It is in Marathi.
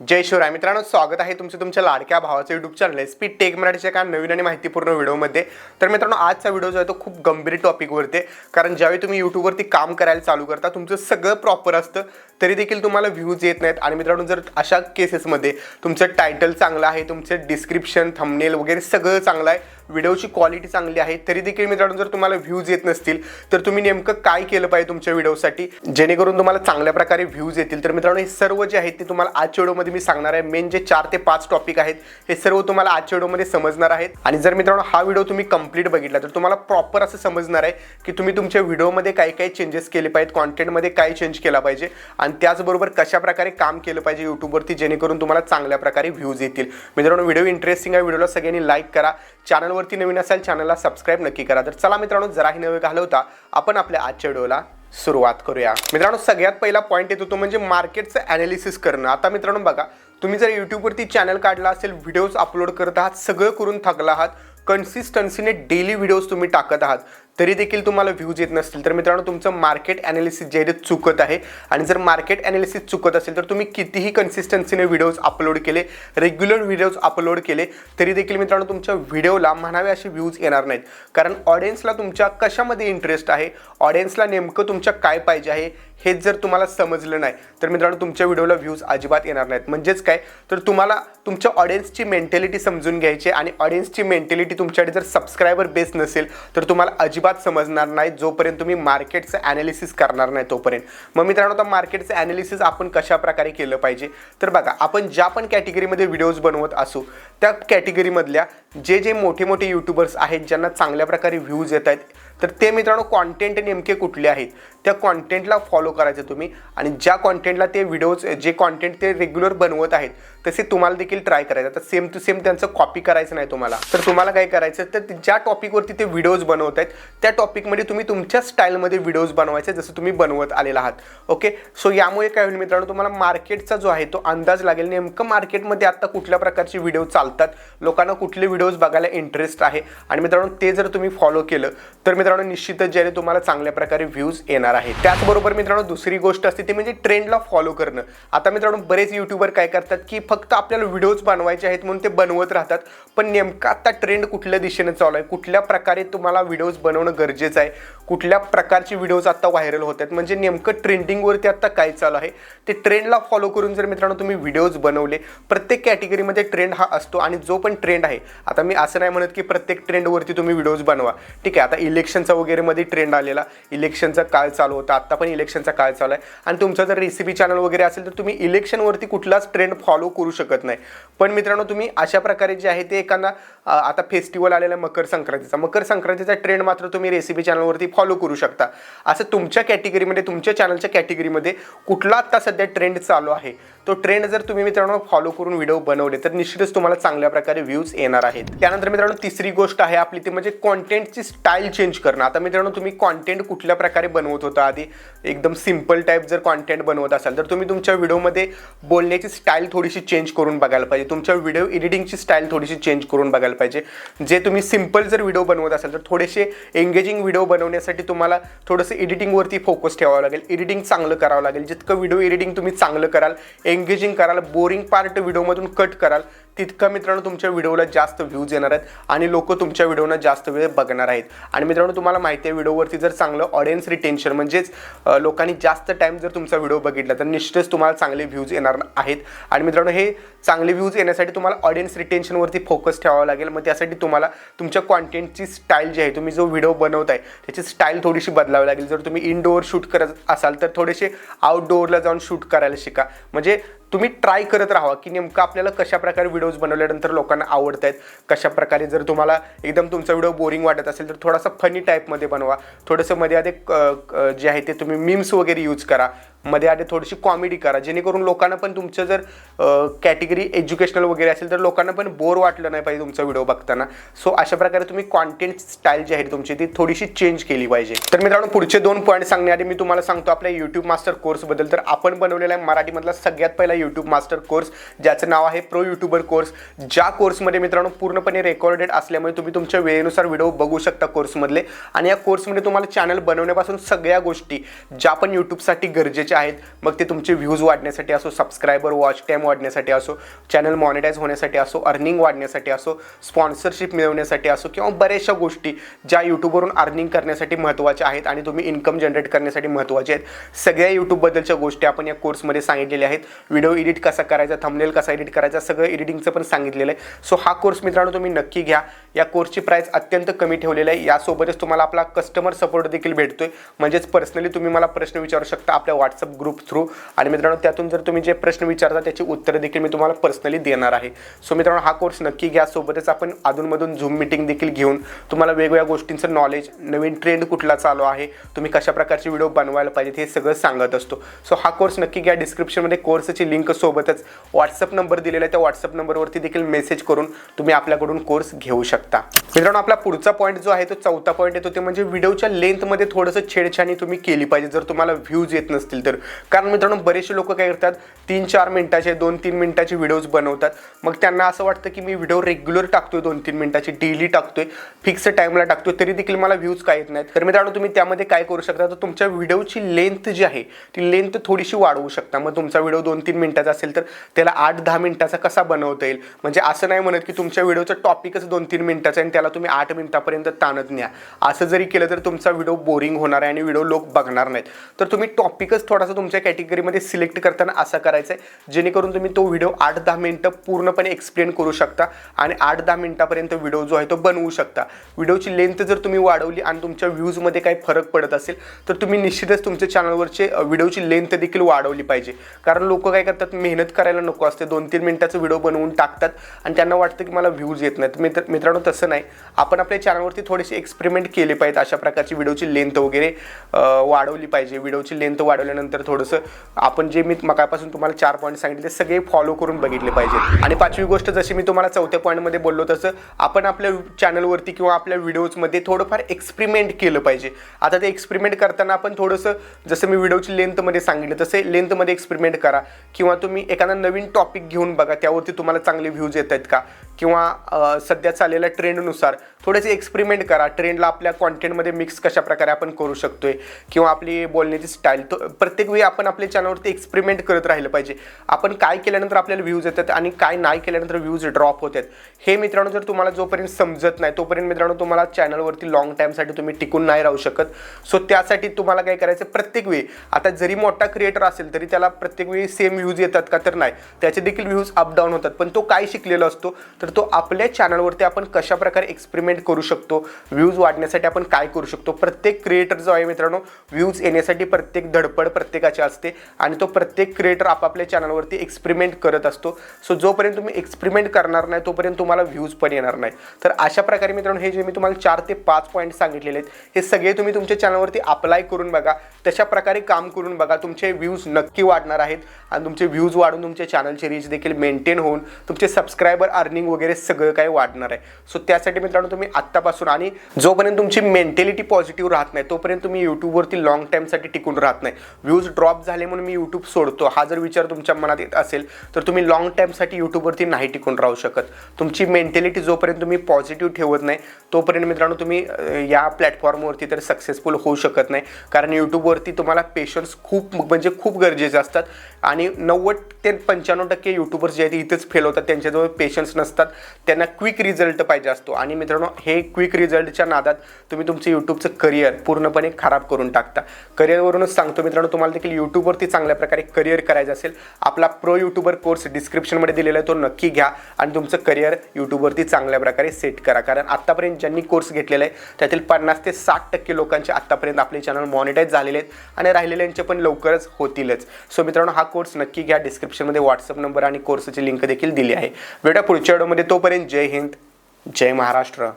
जय शिवराय. मित्रांनो स्वागत आहे तुमचं तुमच्या लाडक्या भावाचं YouTube channel S P tech मराठीच्या काय नवीन आणि माहितीपूर्ण व्हिडिओमध्ये. तर मित्रांनो आजचा व्हिडिओ जो आहे तो खूप गंभीर टॉपिकवरती कारण ज्यावेळी तुम्ही यूट्यूबवरती काम करायला चालू करता तुमचं सगळं प्रॉपर असतं. तरी देखील तुम्हाला व्ह्यूज येत नाहीत. आणि मित्रांनो जर अशा केसेसमध्ये तुमचं टायटल चांगलं आहे तुमचं डिस्क्रिप्शन थंबनेल वगैरे सगळं चांगलं आहे व्हिडिओची क्वालिटी चांगली आहे तरी देखील मित्रांनो जर तुम्हाला व्ह्यूज येत नसतील तर तुम्ही नेमकं काय केलं पाहिजे तुमच्या व्हिडिओसाठी? जेणेकरून तुम्हाला चांगल्या प्रकारे व्ह्यूज येतील. तर मित्रांनो हे सर्व जे आहेत ते तुम्हाला आजच्या व्हिडिओमध्ये मी सांगणार आहे. मेन जे चार ते पाच टॉपिक आहेत हे सर्व तुम्हाला आजच्या व्हिडिओमध्ये समजणार आहेत. आणि जर मित्रांनो हा व्हिडिओ तुम्ही कंप्लीट बघितला तर तुम्हाला प्रॉपर असं समजणार आहे की तुम्ही तुमच्या व्हिडिओमध्ये काय काय चेंजेस केले पाहिजेत कॉन्टेंटमध्ये काय चेंज केला पाहिजे आणि त्याचबरोबर कशा प्रकारे काम केलं पाहिजे यूट्यूबवरती जेणेकरून तुम्हाला चांगल्या प्रकारे व्ह्यूज येतील. मित्रांनो व्हिडिओ इंटरेस्टिंग आहे व्हिडिओला सगळ्यांनी लाईक करा. चॅनलवरती नवीन असाल चॅनलला सबस्क्राईब नक्की करा. तर चला मित्रांनो जराही नवे घालवता आपण आपल्या आजच्या व्हिडिओला सुरुवात करूया. मित्रांनो सगळ्यात पहिला पॉईंट येतो तो म्हणजे मार्केटचं ॲनालिसिस करणं. आता मित्रांनो बघा तुम्ही जर यूट्यूबवरती चॅनल काढला असेल व्हिडिओज अपलोड करत आहात सगळं करून थकला आहात कन्सिस्टन्सीने डेली व्हिडिओज तुम्ही टाकत आहात तरी देखील तुम्हाला व्ह्यूज येत नसतील. तर मित्रांनो तुमचं मार्केट ॲनालिसिस जे आहे ते चुकत आहे. आणि जर मार्केट ॲनालिसिस चुकत असेल तर तुम्ही कितीही कन्सिस्टन्सीने व्हिडिओज अपलोड केले रेग्युलर व्हिडिओज अपलोड केले तरी देखील मित्रांनो तुमच्या व्हिडिओला म्हणावे असे व्ह्यूज येणार नाहीत. कारण ऑडियन्सला तुमच्या कशामध्ये इंटरेस्ट आहे? ऑडियन्सला नेमकं तुमच्या काय पाहिजे आहे? हेच जर तुम्हाला समजलं नाही तर मित्रांनो तुमच्या व्हिडिओला व्ह्यूज अजिबात येणार नाहीत. म्हणजेच काय? तर तुम्हाला तुमच्या ऑडियन्सची मेंटॅलिटी समजून घ्यायची आणि ऑडियन्सची मेंटॅलिटी तुमच्याकडे जर सबस्क्रायबर बेस नसेल तर तुम्हाला अजिबात समजणार नाही जोपर्यंत तुम्ही मार्केटचं ॲनालिसिस करणार नाही तोपर्यंत. मग मित्रांनो आता मार्केटचं ॲनालिसिस आपण कशा प्रकारे केलं पाहिजे? तर बघा आपण ज्या पण कॅटेगरीमध्ये व्हिडिओज बनवत असू त्या कॅटेगरीमधल्या जे जे मोठे मोठे यूट्यूबर्स आहेत ज्यांना चांगल्या प्रकारे व्ह्यूज येत आहेत तर ते मित्रांनो कॉन्टेंट नेमके कुठले आहेत? त्या कॉन्टेंटला फॉलो करायचं तुम्ही. आणि ज्या कॉन्टेंटला ते व्हिडिओज जे कॉन्टेंट ते रेग्युलर बनवत आहेत तसे तुम्हाला देखील ट्राय करायचं. तर सेम टू सेम त्यांचं कॉपी करायचं नाही तुम्हाला. तर तुम्हाला काय करायचं? तर ज्या टॉपिकवरती ते व्हिडिओज बनवत आहेत त्या टॉपिकमध्ये तुम्ही तुमच्या स्टाईलमध्ये व्हिडिओज बनवायचे जसं तुम्ही बनवत आलेला आहात. ओके सो यामुळे काय होईल मित्रांनो तुम्हाला मार्केटचा जो आहे तो अंदाज लागेल. नेमकं मार्केटमध्ये आत्ता कुठल्या प्रकारचे व्हिडिओ चालतात? लोकांना कुठले व्हिडिओज बघायला इंटरेस्ट आहे? आणि मित्रांनो ते जर तुम्ही फॉलो केलं तर मित्रांनो मित्रांनो निश्चितच ज्याने तुम्हाला चांगल्या प्रकारे व्ह्यूज येणार आहे त्याचबरोबर मित्रांनो दुसरी गोष्ट असते ती म्हणजे ट्रेंडला फॉलो करणं. आता मित्रांनो बरेच युट्यूबर काय करतात की फक्त आपल्याला व्हिडिओज बनवायचे आहेत म्हणून ते बनवत राहतात. पण नेमका आता ट्रेंड कुठल्या दिशेने चालू आहे? कुठल्या प्रकारे तुम्हाला व्हिडिओज बनवणं गरजेचं आहे? कुठल्या प्रकारचे व्हिडिओज आता व्हायरल होत आहेत? म्हणजे नेमकं ट्रेंडिंगवरती आता काय चालू आहे? ते ट्रेंडला फॉलो करून जर मित्रांनो तुम्ही व्हिडिओज बनवले प्रत्येक कॅटेगरीमध्ये ट्रेंड हा असतो आणि जो पण ट्रेंड आहे आता मी असं नाही म्हणत की प्रत्येक ट्रेंडवरती तुम्ही व्हिडिओज बनवा. ठीक आहे आता इलेक्शन इलेक्शनचा वगैरे मध्ये ट्रेंड आलेला. इलेक्शनचा काळ चालू होता. आत्ता पण इलेक्शनचा काळ चालू आहे. आणि तुमचं जर रेसिपी चॅनल वगैरे असेल तर तुम्ही इलेक्शनवरती कुठलाच ट्रेंड फॉलो करू शकत नाही. पण मित्रांनो तुम्ही अशा प्रकारे जे आहे ते एखादा आता फेस्टिवल आलेला मकर संक्रांतीचा. मकर संक्रांतीचा ट्रेंड मात्र तुम्ही रेसिपी चॅनलवरती फॉलो करू शकता. असं तुमच्या कॅटेगरीमध्ये तुमच्या चॅनलच्या कॅटेगरीमध्ये कुठला आता सध्या ट्रेंड चालू आहे? तो ट्रेंड जर तुम्ही मित्रांनो फॉलो करून व्हिडिओ बनवले तर निश्चितच तुम्हाला चांगल्या प्रकारे व्ह्यूज येणार आहेत. त्यानंतर मित्रांनो तिसरी गोष्ट आहे आपली ती म्हणजे कॉन्टेंटची स्टाईल चेंज करणं. आता मित्रांनो तुम्ही कॉन्टेंट कुठल्या प्रकारे बनवत होता आधी? एकदम सिंपल टाईप जर कॉन्टेंट बनवत असाल तर तुम्ही तुमच्या व्हिडिओमध्ये बोलण्याची स्टाईल थोडीशी चेंज करून बघायला पाहिजे. तुमच्या व्हिडिओ एडिटिंगची स्टाईल थोडीशी चेंज करून बघायला पाहिजे. जे तुम्ही सिंपल जर व्हिडिओ बनवत असाल तर थोडेसे एंगेजिंग व्हिडिओ बनवण्यासाठी तुम्हाला थोडंसं एडिटिंगवरती फोकस ठेवावं लागेल. एडिटिंग चांगलं करावं लागेल. जितकं व्हिडिओ एडिटिंग तुम्ही चांगलं कराल एंगेजिंग कराल बोरिंग पार्ट व्हिडिओमधून कट कराल तितकं मित्रांनो तुमच्या व्हिडिओला जास्त व्ह्यूज येणार आहेत आणि लोक तुमच्या व्हिडिओना जास्त वेळ बघणार आहेत. आणि मित्रांनो तुम्हाला माहिती आहे व्हिडिओवरती जर चांगलं ऑडियन्स रिटेन्शन म्हणजेच लोकांनी जास्त टाईम जर तुमचा व्हिडिओ बघितला तर निश्चितच तुम्हाला चांगले व्ह्यूज येणार आहेत. आणि मित्रांनो हे चांगले व्ह्यूज येण्यासाठी तुम्हाला ऑडियन्स रिटेन्शनवरती फोकस ठेवावं लागेल. मग त्यासाठी तुम्हाला तुमच्या कॉन्टेंटची स्टाईल जी आहे तुम्ही जो व्हिडिओ बनवताय त्याची स्टाईल थोडीशी बदलावी लागेल. जर तुम्ही इनडोअर शूट करत असाल तर थोडेसे आउटडोअरला जाऊन शूट करायला शिका. म्हणजे तुम्ही ट्राय करत राहा की नेमकं आपल्याला कशाप्रकारे व्हिडिओज बनवल्यानंतर लोकांना आवडत आहेत कशा प्रकारे जर तुम्हाला एकदम तुमचा व्हिडिओ बोरिंग वाटत असेल तर थोडासा फनी टाईपमध्ये बनवा. थोडंसं मध्ये आधी क- जे आहे ते तुम्ही मीम्स वगैरे यूज करा. मध्ये आधी थोडीशी कॉमेडी करा. जेणेकरून लोकांना पण तुमचं जर कॅटेगरी एज्युकेशनल वगैरे असेल तर लोकांना पण बोर वाटलं नाही पाहिजे तुमचा व्हिडिओ बघताना. सो अशा प्रकारे तुम्ही कॉन्टेंट स्टाईल जी आहे तुमची ती थोडीशी चेंज केली पाहिजे. तर मित्रांनो पुढचे दोन पॉईंट सांगण्याआधी मी तुम्हाला सांगतो आपल्या युट्यूब मास्टर कोर्सबद्दल तर आपण बनवलेला आहे मराठीमधला सगळ्यात पहिला युट्यूब मास्टर कोर्स ज्याचं नाव आहे प्रो युट्यूबर कोर्स ज्या कोर्समध्ये मित्रांनो पूर्णपणे रेकॉर्डेड असल्यामुळे तुम्ही तुमच्या वेळेनुसार व्हिडिओ बघू शकता कोर्समधले आणि या कोर्समध्ये तुम्हाला चॅनल बनवण्यापासून सगळ्या गोष्टी ज्या पण यूट्यूबसाठी गरजेच्या गरजेचे आहेत. मग ते तुमचे व्ह्यूज वाढण्यासाठी असो सबस्क्रायबर वॉच टाईम वाढण्यासाठी असो चॅनल मॉनिटाईज होण्यासाठी असो अर्निंग वाढण्यासाठी असो स्पॉन्सरशिप मिळवण्यासाठी असो किंवा बऱ्याचशा गोष्टी ज्या यूट्यूबवरून अर्निंग करण्यासाठी महत्त्वाच्या आहेत आणि तुम्ही इन्कम जनरेट करण्यासाठी महत्त्वाचे आहेत. सगळ्या यूट्यूबबद्दलच्या गोष्टी आपण या कोर्समध्ये सांगितलेल्या आहेत. व्हिडिओ एडिट कसा करायचा थंबनेल कसा एडिट करायचा सगळं एडिटिंगचं पण सांगितलेलं आहे. सो हा कोर्स मित्रांनो तुम्ही नक्की घ्या. या कोर्सची प्राईस अत्यंत कमी ठेवलेली आहे. यासोबतच तुम्हाला आपला कस्टमर सपोर्ट देखील भेटतोय. म्हणजेच पर्सनली तुम्ही मला प्रश्न विचारू शकता आपल्या व्हॉट्सअप ग्रुप थ्रू आणि मित्रांनो त्यातून जर तुम्ही जे प्रश्न विचारता त्याची उत्तरं देखील मी तुम्हाला पर्सनली देणार आहे. सो मित्रांनो हा कोर्स नक्की घ्या. सोबतच आपण अधूनमधून झूम मिटिंग देखील घेऊन तुम्हाला वेगवेगळ्या गोष्टींचं नॉलेज नवीन ट्रेंड कुठला चालू आहे तुम्ही कशा प्रकारचे व्हिडिओ बनवायला पाहिजेत हे सगळं सांगत असतो. सो हा कोर्स नक्की घ्या. डिस्क्रिप्शनमध्ये कोर्सची लिंक सोबतच व्हॉट्सअप नंबर दिलेला आहे. त्या व्हॉट्सअप नंबरवरती देखील मेसेज करून तुम्ही आपल्याकडून कोर्स घेऊ शकता. मित्रांनो आपला पुढचा पॉईंट जो आहे तो चौथा पॉईंट येतो ते म्हणजे व्हिडिओच्या लेंथमध्ये थोडंसं छेडछाणी तुम्ही केली पाहिजे. जर तुम्हाला व्ह्यूज येत नसतील तर. कारण मित्रांनो बरेचसे लोक काय करतात तीन चार मिनटाचे दोन तीन मिनटाचे व्हिडिओज बनवतात. मग त्यांना असं वाटतं की मी व्हिडिओ रेग्युलर टाकतोय दोन तीन मिनटाची डेली टाकतोय फिक्स टाईमला टाकतोय तरी देखील मला व्ह्यूज काय येत नाहीत. तर मित्रांनो तुम्ही त्यामध्ये काय करू शकता? तर तुमच्या व्हिडिओची लेंथ जी आहे ती लेंथ थोडीशी वाढवू शकता. मग तुमचा व्हिडिओ दोन तीन मिनटाचा असेल तर त्याला आठ दहा मिनटाचा कसा बनवता येईल? म्हणजे असं नाही म्हणत की तुमच्या व्हिडिओचा टॉपिकच दोन तीन मिनटाचा आहे आणि त्याला तुम्ही आठ मिनिटापर्यंत ताणत न्या. असं जरी केलं तर तुमचा व्हिडिओ बोरिंग होणार आहे आणि व्हिडिओ लोक बघणार नाहीत. तर तुम्ही टॉपिकच थोडासा तुमच्या कॅटेगरीमध्ये सिलेक्ट करताना असा करायचा आहे जेणेकरून तुम्ही तो व्हिडिओ आठ दहा मिनटं पूर्णपणे एक्सप्लेन करू शकता आणि आठ दहा मिनटापर्यंत व्हिडिओ जो आहे तो बनवू शकता. व्हिडिओची लेंथ जर तुम्ही वाढवली आणि तुमच्या व्ह्यूजमध्ये काही फरक पडत असेल तर तुम्ही निश्चितच तुमच्या चॅनलवरचे व्हिडिओची लेंथ देखील वाढवली पाहिजे. कारण लोक काय करतात मेहनत करायला नको असते. दोन तीन मिनटाचा व्हिडिओ बनवून टाकतात आणि त्यांना वाटतं की मला व्ह्यूज येत नाहीत. मित्र मित्रांनो तसं नाही. आपण आपल्या चॅनलवरती थोडेसे एक्सपेरिमेंट केले पाहिजेत अशा प्रकारची व्हिडिओची लेंथ वगैरे वाढवली पाहिजे. व्हिडिओची लेंथ वाढवल्यानंतर थोडंसं आपण जे मी मकाळपासून तुम्हाला चार पॉईंट सांगितले ते सगळे फॉलो करून बघितले पाहिजेत. आणि पाचवी गोष्ट जशी मी तुम्हाला चौथ्या पॉईंटमध्ये बोललो तसं आपण आपल्या चॅनलवरती किंवा आपल्या व्हिडिओजमध्ये थोडंफार एक्सपेरिमेंट केलं पाहिजे. आता ते एक्सपेरिमेंट करताना आपण थोडंसं जसं मी व्हिडिओची लेंथमध्ये सांगितलं तसे लेंथमध्ये एक्सपेरिमेंट करा. किंवा तुम्ही एखादा नवीन टॉपिक घेऊन बघा त्यावरती तुम्हाला चांगले व्ह्यूज येत आहेत का? किंवा सध्या चाललेल्या ट्रेंडनुसार थोडेसे एक्सपेरिमेंट करा. ट्रेंडला आपल्या कॉन्टेंटमध्ये मिक्स कशा प्रकारे आपण करू शकतोय किंवा आपली बोलण्याची स्टाईल तो प्रत्येक वेळी आपण आपल्या चॅनलवरती एक्सपेरिमेंट करत राहिलं पाहिजे. आपण काय केल्यानंतर आपल्याला व्ह्यूज येतात आणि काय नाही केल्यानंतर व्ह्यूज ड्रॉप होतात. हे मित्रांनो जर तुम्हाला जोपर्यंत समजत नाही तोपर्यंत मित्रांनो तुम्हाला चॅनलवरती लॉंग टाईमसाठी तुम्ही टिकून नाही राहू शकत. सो त्यासाठी तुम्हाला काय करायचं प्रत्येक वेळी आता जरी मोठा क्रिएटर असेल तरी त्याला प्रत्येक वेळी सेम व्ह्यूज येतात का तर नाही. त्याचे देखील व्ह्यूज अप डाऊन होतात. पण तो काय शिकलेला असतो तर तर तो आपल्या चॅनलवरती आपण कशा प्रकारे एक्सपेरिमेंट करू शकतो? व्ह्यूज वाढण्यासाठी आपण काय करू शकतो? प्रत्येक क्रिएटर जो आहे मित्रांनो व्ह्यूज येण्यासाठी प्रत्येक धडपड प्रत्येकाची असते आणि तो प्रत्येक क्रिएटर आपापल्या चॅनलवरती एक्सपेरिमेंट करत असतो. सो जोपर्यंत तुम्ही एक्सपेरिमेंट करणार नाही तोपर्यंत तुम्हाला व्ह्यूज पण येणार नाही. तर अशा प्रकारे मित्रांनो हे जे मी तुम्हाला चार ते पाच पॉईंट सांगितलेले आहेत हे सगळे तुम्ही तुमच्या चॅनलवरती अप्लाय करून बघा. तशा प्रकारे काम करून बघा तुमचे व्ह्यूज नक्की वाढणार आहेत आणि तुमचे व्ह्यूज वाढून तुमच्या चॅनलचे रीच देखील मेंटेन होऊन तुमचे सबस्क्रायबर अर्निंग वगैरे सगळं काही वाढणार आहे. सो त्यासाठी मित्रांनो तुम्ही आत्तापासून आणि जोपर्यंत तुमची मेंटॅलिटी पॉझिटिव्ह राहत नाही तोपर्यंत तुम्ही यूट्यूबवरती लॉंग टाईमसाठी टिकून राहत नाही. व्ह्यूज ड्रॉप झाले म्हणून मी यूट्यूब सोडतो. हा जर विचार तुमच्या मनात येत असेल तर तुम्ही लॉंग टाईमसाठी यूट्यूबवरती नाही टिकून राहू शकत. तुमची मेंटॅलिटी जोपर्यंत तुम्ही पॉझिटिव्ह ठेवत नाही तोपर्यंत मित्रांनो तुम्ही या प्लॅटफॉर्मवरती तर सक्सेसफुल होऊ शकत नाही. कारण यूट्यूबवरती तुम्हाला पेशन्स खूप म्हणजे खूप गरजेचे असतात. आणि नव्वद ते पंच्याण्णव टक्के यूट्यूबर्स जे आहेत ते इथेच फेल होतात. त्यांच्याजवळ पेशन्स नसतात. त्यांना क्विक रिझल्ट पाहिजे असतो. आणि मित्रांनो हे क्विक रिझल्टच्या नादात तुम्ही तुमचं यूट्यूबचं करिअर पूर्णपणे खराब करून टाकता. करिअरवरूनच सांगतो मित्रांनो तुम्हाला देखील यूट्यूबवरती चांगल्या प्रकारे करिअर करायचं असेल आपला प्रो यूट्यूबर कोर्स डिस्क्रिप्शनमध्ये दिलेला आहे तो नक्की घ्या आणि तुमचं करिअर यूट्यूबवरती चांगल्या प्रकारे सेट करा. कारण आत्तापर्यंत ज्यांनी कोर्स घेतलेला आहे त्यातील पन्नास ते साठ टक्के लोकांचे आत्तापर्यंत आपले चॅनल मॉनिटाईज झालेले आहेत आणि राहिलेल्यांचे पण लवकरच होतीलच. सो मित्रांनो हा कोर्स नक्की घ्या. डिस्क्रिप्शनमध्ये व्हॉट्सअप नंबर आणि कोर्सची लिंक देखील दिली आहे. भेटा पुढच्या व्हिडिओमध्ये तोपर्यंत जय हिंद जय महाराष्ट्र.